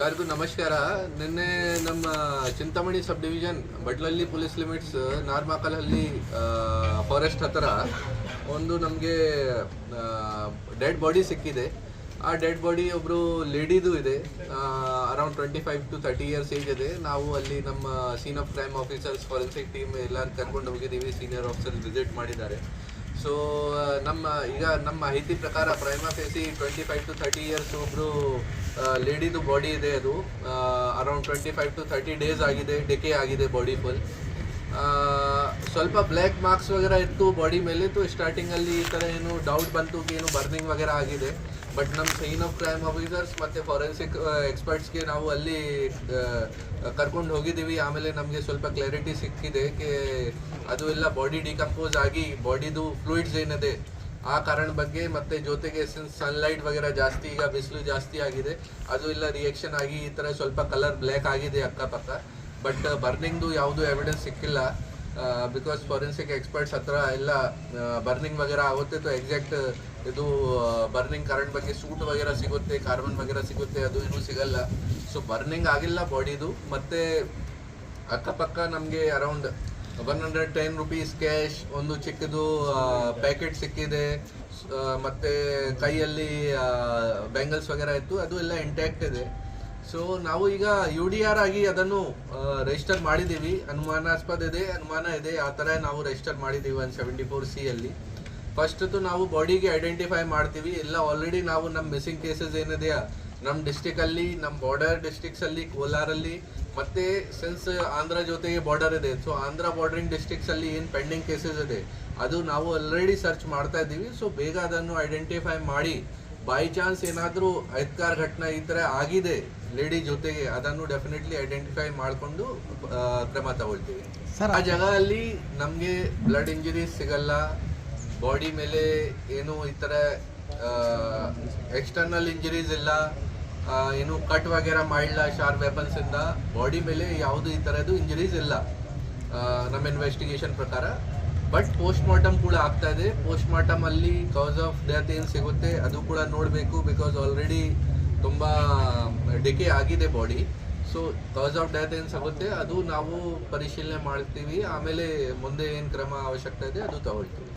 ಎಲ್ಲರಿಗೂ ನಮಸ್ಕಾರ. ನಿನ್ನೆ ನಮ್ಮ ಚಿಂತಾಮಣಿ ಸಬ್ ಡಿವಿಷನ್ ಬಟ್ಲಲ್ಲಿ ಪೊಲೀಸ್ ಲಿಮಿಟ್ಸ್, ನಾರ್ಮಾಕಲಲ್ಲಿ ಫಾರೆಸ್ಟ್ ಹತ್ರ ಒಂದು ನಮಗೆ ಡೆಡ್ ಬಾಡಿ ಸಿಕ್ಕಿದೆ. ಆ ಡೆಡ್ ಬಾಡಿ ಒಬ್ಬರು ಲೇಡಿದು ಇದೆ. Around twenty five to thirty years age ಇದೆ. ನಾವು ಅಲ್ಲಿ ನಮ್ಮ scene of crime officers forensic team ಎಲ್ಲ ಕರ್ಕೊಂಡು ಹೋಗಿದ್ದೀವಿ. ಸೀನಿಯರ್ ಆಫೀಸರ್ಸ್ ವಿಸಿಟ್ ಮಾಡಿದ್ದಾರೆ. ಸೊ ನಮ್ಮ, ಈಗ ನಮ್ಮ ಮಾಹಿತಿ ಪ್ರಕಾರ prima facie twenty five to thirty years ಒಬ್ಬರು ಲೇಡಿದು ಬಾಡಿ ಇದೆ ಅದು. Around twenty five to thirty days ಆಗಿದೆ ಡೆಕೆ ಆಗಿದೆ ಬಾಡಿ ಫುಲ್ ಸ್ವಲ್ಪ ಬ್ಲ್ಯಾಕ್ ಮಾರ್ಕ್ಸ್ ವಗೇರ ಇತ್ತು ಬಾಡಿ ಮೇಲೆ ಸ್ಟಾರ್ಟಿಂಗ್ ಸ್ಟಾರ್ಟಿಂಗಲ್ಲಿ ಈ ಥರ ಏನು ಡೌಟ್ ಬಂತು, ಏನು ಬರ್ನಿಂಗ್ ವಗೇರ ಆಗಿದೆ. ಬಟ್ ನಮ್ಮ ಸೈನ್ ಆಫ್ ಕ್ರೈಮ್ ಆಫೀಸರ್ಸ್ ಮತ್ತು ಫಾರೆನ್ಸಿಕ್ ಎಕ್ಸ್ಪರ್ಟ್ಸ್ಗೆ ನಾವು ಅಲ್ಲಿ ಕರ್ಕೊಂಡು ಹೋಗಿದ್ದೀವಿ. ಆಮೇಲೆ ನಮಗೆ ಸ್ವಲ್ಪ ಕ್ಲಾರಿಟಿ ಸಿಕ್ಕಿದೆ ಕೆ ಅದು ಎಲ್ಲ ಬಾಡಿ ಡಿಕಂಪೋಸ್ ಆಗಿ ಬಾಡಿದು ಫ್ಲೂಯಿಡ್ಸ್ ಏನಿದೆ, ಆ ಕಾರಣ ಬಗ್ಗೆ ಮತ್ತೆ ಜೊತೆಗೆ ಸನ್ಲೈಟ್ ವಗೇರ ಜಾಸ್ತಿ, ಈಗ ಬಿಸಿಲು ಜಾಸ್ತಿ ಆಗಿದೆ, ಅದು ಎಲ್ಲ ರಿಯಾಕ್ಷನ್ ಆಗಿ ಈ ಥರ ಸ್ವಲ್ಪ ಕಲರ್ ಬ್ಲ್ಯಾಕ್ ಆಗಿದೆ ಅಕ್ಕಪಕ್ಕ. ಬಟ್ ಬರ್ನಿಂಗ್ದು ಯಾವುದು ಎವಿಡೆನ್ಸ್ ಸಿಕ್ಕಿಲ್ಲ. ಬಿಕಾಸ್ ಫಾರೆನ್ಸಿಕ್ ಎಕ್ಸ್ಪರ್ಟ್ಸ್ ಹತ್ರ ಎಲ್ಲ ಬರ್ನಿಂಗ್ ವಗೇರ ಆಗುತ್ತೆ તો ಎಕ್ಸಾಕ್ಟ್ ಇದು ಬರ್ನಿಂಗ್ ಕರೆಂಟ್ ಬಗ್ಗೆ ಸೂಟ್ ವಗೇರ ಸಿಗುತ್ತೆ ಕಾರ್ಬನ್ ವಗೇರ ಸಿಗುತ್ತೆ, ಅದು ಇನ್ನೂ ಸಿಗಲ್ಲ. ಸೊ ಬರ್ನಿಂಗ್ ಆಗಿಲ್ಲ ಬಾಡಿದು ಮತ್ತೆ ಅಕ್ಕಪಕ್ಕ ನಮಗೆ around one hundred ten rupees cash ಒಂದು ಚಿಕ್ಕದು ಪ್ಯಾಕೆಟ್ ಸಿಕ್ಕಿದೆ. ಮತ್ತೆ ಕೈಯಲ್ಲಿ ಬ್ಯಾಂಗಲ್ಸ್ ವಗೇರ ಇತ್ತು, ಅದು ಎಲ್ಲ ಇಂಟ್ಯಾಕ್ಟ್ ಇದೆ. ಸೊ ನಾವು ಈಗ ಯು ಡಿ ಆರ್ ಆಗಿ ಅದನ್ನು ರಿಜಿಸ್ಟರ್ ಮಾಡಿದ್ದೀವಿ. ಅನುಮಾನಾಸ್ಪದ ಇದೆ, ಅನುಮಾನ ಇದೆ. ಆ ಥರ ನಾವು ರಿಜಿಸ್ಟರ್ ಮಾಡಿದ್ದೀವಿ ಒನ್ ಸೆವೆಂಟಿ ಫೋರ್ ಸಿ ಅಲ್ಲಿ. ಫಸ್ಟ್ ನಾವು ಬಾಡಿಗೆ ಐಡೆಂಟಿಫೈ ಮಾಡ್ತೀವಿ. ಎಲ್ಲ ಆಲ್ರೆಡಿ ನಾವು ನಮ್ಮ ಮಿಸ್ಸಿಂಗ್ ಕೇಸಸ್ ಏನಿದೆಯಾ ನಮ್ಮ ಡಿಸ್ಟಿಕ್ ಅಲ್ಲಿ, ನಮ್ಮ ಬಾರ್ಡರ್ ಡಿಸ್ಟಿಕ್ಸಲ್ಲಿ ಕೋಲಾರಲ್ಲಿ ಮತ್ತೆ ಸಿನ್ಸ್ ಆಂಧ್ರ ಜೊತೆಗೆ ಬಾರ್ಡರ್ ಇದೆ. ಸೊ ಆಂಧ್ರ ಬಾರ್ಡರಿಂಗ್ ಡಿಸ್ಟಿಕ್ಸಲ್ಲಿ ಏನು ಪೆಂಡಿಂಗ್ ಕೇಸಸ್ ಇದೆ, ಅದು ನಾವು ಆಲ್ರೆಡಿ ಸರ್ಚ್ ಮಾಡ್ತಾ ಇದ್ದೀವಿ. ಸೊ ಬೇಗ ಅದನ್ನು ಐಡೆಂಟಿಫೈ ಮಾಡಿ ಬೈ ಚಾನ್ಸ್ ಏನಾದರೂ ಐತ್ಕಾರ ಘಟನೆ ಈ ಥರ ಆಗಿದೆ ಲೇಡಿ ಜೊತೆಗೆ ಅದನ್ನು ಡೆಫಿನೆಟ್ಲಿ ಐಡೆಂಟಿಫೈ ಮಾಡಿಕೊಂಡು ಕ್ರಮ ತಗೊಳ್ತೀವಿ. ಆ ಜಾಗದಲ್ಲಿ ನಮಗೆ ಬ್ಲಡ್ ಇಂಜುರೀಸ್ ಸಿಗಲ್ಲ ಬಾಡಿ ಮೇಲೆ ಏನು ಈ ಥರ ಎಕ್ಸ್ಟರ್ನಲ್ ಇಂಜುರೀಸ್ ಇಲ್ಲ ಏನು ಕಟ್ ವಗೇರ ಮಾಡಿಲ್ಲ ಶಾರ್ಪ್ ವೆಪನ್ಸ್ ಇಂದ ಬಾಡಿ ಮೇಲೆ ಯಾವುದು ಈ ಥರದ್ದು ಇಂಜುರೀಸ್ ಇಲ್ಲ. ನಮ್ಮ ಇನ್ವೆಸ್ಟಿಗೇಷನ್ ಪ್ರಕಾರ. ಬಟ್ ಪೋಸ್ಟ್ ಮಾರ್ಟಮ್ ಕೂಡ ಆಗ್ತಾ ಇದೆ. ಪೋಸ್ಟ್ ಮಾರ್ಟಮ್ ಅಲ್ಲಿ ಕಾಸ್ ಆಫ್ ಡೆತ್ ಏನು ಸಿಗುತ್ತೆ ಅದು ಕೂಡ ನೋಡಬೇಕು ಬಿಕಾಸ್ ಆಲ್ರೆಡಿ ತುಂಬ ಡಿಕೆ ಆಗಿದೆ body so cause of death ಏನು ಸಿಗುತ್ತೆ ಅದು ನಾವು ಪರಿಶೀಲನೆ ಮಾಡ್ತೀವಿ. ಆಮೇಲೆ ಮುಂದೆ ಏನು ಕ್ರಮ ಅವಶ್ಯಕತೆ ಇದೆ ಅದು ತಗೊಳ್ತೀವಿ.